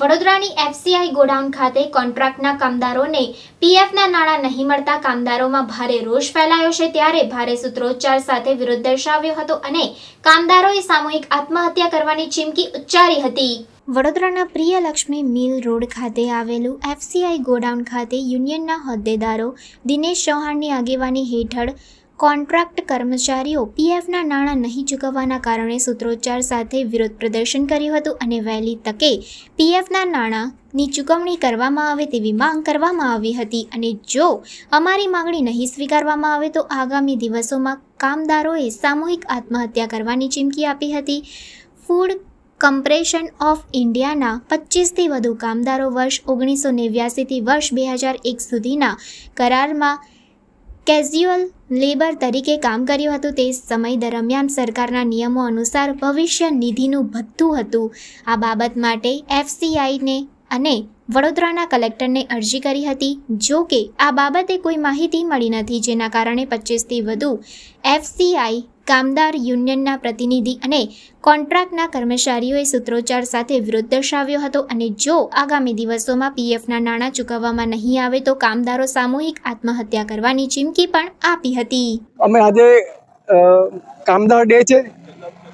વડોદરાની FCI godown ખાતે કોન્ટ્રાક્ટના કામદારોને પીએફના નાણાં નહીં મળતા કામદારોમાં ભારે રોષ ફેલાયો છે ત્યારે ભારે સૂત્રોચ્ચાર સાથે વિરોધ દર્શાવ્યો હતો અને કામદારોએ સામૂહિક આત્મહત્યા કરવાની ચીમકી ઉચ્ચારી હતી. વડોદરાના પ્રિયલક્ષ્મી મિલ રોડ ખાતે આવેલું એફસીઆઈ ગોડાઉન ખાતે યુનિયનના હોદ્દેદારો દિનેશ ચૌહાણની આગેવાની હેઠળ કોન્ટ્રાક્ટ કર્મચારીઓ પીએફના નાણાં નહીં ચૂકવવાના કારણે સૂત્રોચ્ચાર સાથે વિરોધ પ્રદર્શન કર્યું હતું અને વહેલી તકે પીએફના નાણાંની ચૂકવણી કરવામાં આવે તેવી માંગ કરવામાં આવી હતી. અને જો અમારી માંગણી નહીં સ્વીકારવામાં આવે તો આગામી દિવસોમાં કામદારોએ સામૂહિક આત્મહત્યા કરવાની ચીમકી આપી હતી. ફૂડ કમ્પ્રેશન ઓફ ઇન્ડિયાના પચીસથી વધુ કામદારો વર્ષ ઓગણીસો નેવ્યાસીથી વર્ષ બે હજાર એક સુધીના કરારમાં કેઝ્યુઅલ લેબર તરીકે કામ કર્યું હતું તે સમય દરમિયાન સરકારના નિયમો અનુસાર ભવિષ્ય નિધિનું ભથ્થું હતું. આ બાબત માટે એફસીઆઈને અને વડોદરાના કલેક્ટરને અરજી કરી હતી. જો કે આ બાબતે કોઈ માહિતી મળી નથી, જેના કારણે પચીસથી વધુ એફસીઆઈ કામદાર યુનિયનના પ્રતિનિધિ અને કોન્ટ્રાક્ટના કર્મચારીઓએ સૂત્રોચ્ચાર સાથે વિરોધ દર્શાવ્યો હતો અને જો આગામી દિવસોમાં પીએફના નાણાં ચૂકવવામાં નહીં આવે તો કામદારો સામૂહિક આત્મહત્યા કરવાની ચીમકી પણ આપી હતી. અમે આજે કામદાર ડે છે.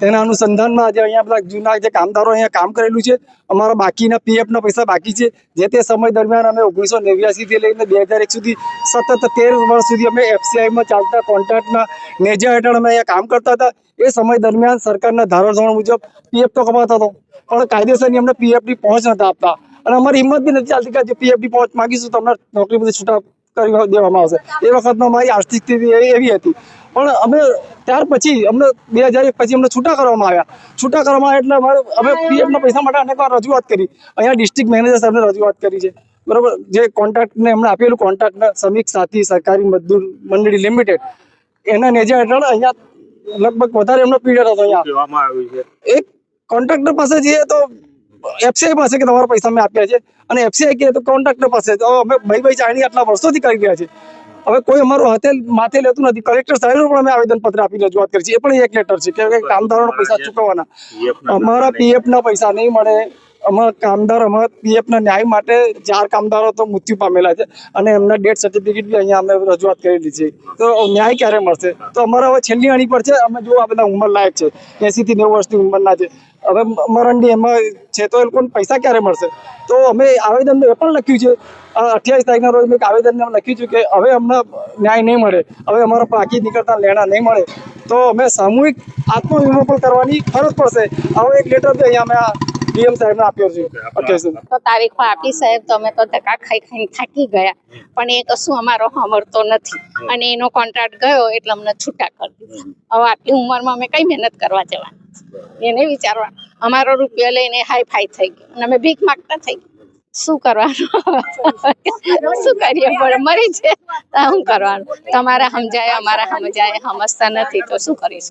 તેના અનુસંધાનમાં આજે અહીંયા બધા જૂના જે કામદારો અહીંયા કામ કરેલું છે, અમારા બાકીના પીએફના પૈસા બાકી છે, જે તે સમય દરમિયાન અમે ઓગણીસો નેવ્યાસીથી લઈને બે હજાર એક સુધી સતત તેર વર્ષ સુધી અમે એફસીઆઈમાં ચાલતા કોન્ટ્રાક્ટના નેજા હેઠળ અમે અહીંયા કામ કરતા હતા. એ સમય દરમિયાન સરકારના ધારાધોરણ મુજબ પીએફ તો કમાતો હતો, પણ કાયદેસરની અમને પીએફની પહોંચ નતા આપતા. અને અમારી હિંમત બી નથી ચાલતી કે જે પીએફની પહોંચ માગીશું તો અમને નોકરી બધી છૂટા કરી દેવામાં આવશે. એ વખતમાં મારી આર્થિક સ્થિતિ એવી હતી. પણ અમે ત્યાર પછી અમને બે હજાર એક પછી અમને છૂટા કરવામાં આવ્યા. છૂટા કરવામાં આવ્યા એટલે અમારે અમે પીએફના પૈસા માટે અનેક વાર રજૂઆત કરી. અહીંયા ડિસ્ટ્રિક્ટ મેનેજર સાહેબને રજૂઆત કરી છે. બરાબર? જે કોન્ટ્રાક્ટને એમણે આપેલું કોન્ટ્રાક્ટના શ્રમિક સાથી સરકારી મજદૂર મંડળી લિમિટેડ એના નેજા હેઠળ અહીંયા લગભગ વધારે એમનો પીરિયડ હતો અહીંયા. એક કોન્ટ્રાક્ટર પાસે જઈએ તો એફસીઆઈ પાસે કે તમારા પૈસા અમે આપ્યા છે અને એફસીઆઈ કે તો કોન્ટ્રાક્ટર પાસે. તો અમે ભાઈ ભાઈ ચાણી આટલા વર્ષોથી કરી રહ્યા છે હવે કોઈ અમારું હાથે માથે લેતું નથી. કલેક્ટર સાહેબનું પણ અમે આવેદન પત્ર આપી રજૂઆત કરી છે. એ પણ એક લેટર છે કે કામદારોના પૈસા ચૂકવવાના. અમારા પીએફ ના પૈસા નહીં મળે. અમારા કામદાર અમારા પીએફ ના ન્યાય માટે ચાર કામદારો તો મૃત્યુ પામેલા છે. અને એમના ડેથ સર્ટિફિકેટ બી અહીંયા અમે રજૂઆત કરેલી છે. તો ન્યાય ક્યારે મળશે? તો અમારા હવે છેલ્લી અણી પર છે. અમે જો આ બધા ઉંમર લાયક છે. એસી થી નેવું વર્ષની ઉંમરના છે. હવે મરણની એમાં છે તો એ લોકોને પૈસા ક્યારે મળશે? તો અમે આવેદન એ પણ લખ્યું છે. અઠ્યાવીસ તારીખના રોજ મેં એક આવેદન લખ્યું છે કે હવે અમને ન્યાય નહીં મળે. હવે અમારા પાકી નીકળતા લેણા નહીં મળે. તો અમે સામૂહિક આત્મવિમો પણ કરવાની ફરજ પડશે. આવો એક લેટર બી અહીંયા અમે ડીએમ સાહેબને આપ્યો છે. તો તારીખો આપી સાહેબ તો અમે તો ધક્કા ખાઈ ખાઈને થાકી ગયા. પણ એ કશું અમારો સાંભળતો નથી. અને એનો કોન્ટ્રાક્ટ ગયો એટલે અમને છૂટા કરી દીધા. હવે આટલી ઉંમરમાં અમે કઈ મહેનત કરવા જવાના? એને વિચારવા અમારો રૂપિયો લઈને હાઈ ફાઈ થઈ ગયો. અને અમે ભીખ માગતા થઈ ગયા. શું કરવાનું? શું કરીએ? પણ મરી છે તો શું કરવાનું? તમારા સમજાય અમારા સમજાય સમજતા નથી. તો શું કરીશું?